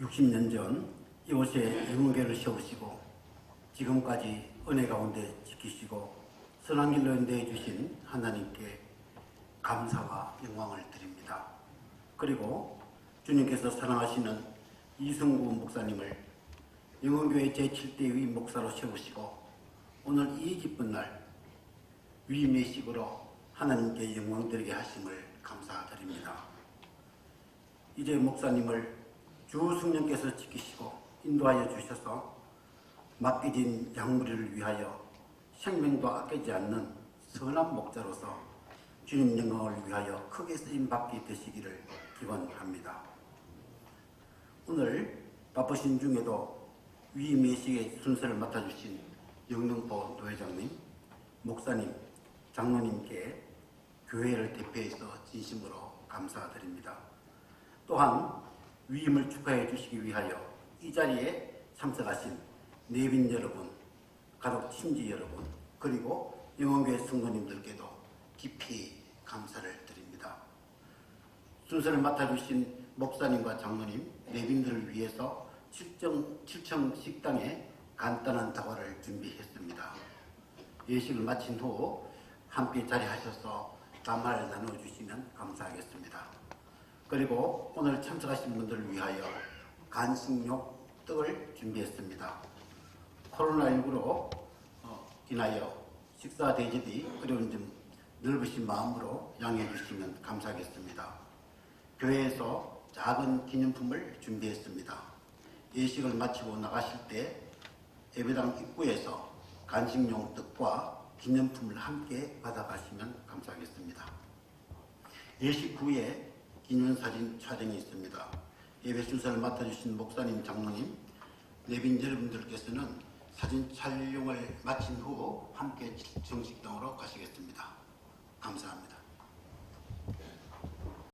60년 전 이곳에 영계를 세우시고 지금까지 은혜 가운데 지키시고 선한 길로 인도해 주신 하나님께 감사와 영광을 드립니다. 그리고 주님께서 사랑하시는 이승구 목사님을 영원교회 제7대의 목사로 세우시고 오늘 이 기쁜 날 위임의 식으로 하나님께 영광 드리게 하심을 감사드립니다. 이제 목사님을 주 성령께서 지키시고 인도하여 주셔서 맡기진 양무리를 위하여 생명도 아끼지 않는 선한 목자로서 주님 영광을 위하여 크게 쓰임 받게 되시기를 기원합니다. 오늘 바쁘신 중에도 위임의식의 순서를 맡아주신 영등포 노회장님, 목사님, 장로님께 교회를 대표해서 진심으로 감사드립니다. 또한 위임을 축하해 주시기 위하여 이 자리에 참석하신 내빈 여러분, 가족 친지 여러분, 그리고 영원교회 성도님들께도 깊이 감사를 드립니다. 순서를 맡아주신 목사님과 장로님, 내빈들을 위해서 7층, 7층 식당에 간단한 다과를 준비했습니다. 예식을 마친 후 함께 자리하셔서 담화를 나눠주시면 감사하겠습니다. 그리고 오늘 참석하신 분들을 위하여 간식용 떡을 준비했습니다. 코로나19로 어, 인하여 식사 대접이 어려운 점 넓으신 마음으로 양해해 주시면 감사하겠습니다. 교회에서 작은 기념품을 준비했습니다. 예식을 마치고 나가실 때 예배당 입구에서 간식용 떡과 기념품을 함께 받아가시면 감사하겠습니다. 예식 후에 기념사진 촬영이 있습니다. 예배 순서를 맡아주신 목사님, 장로님, 내빈 여러분들께서는 사진 촬영을 마친 후 함께 정식당으로 가시겠습니다. 감사합니다.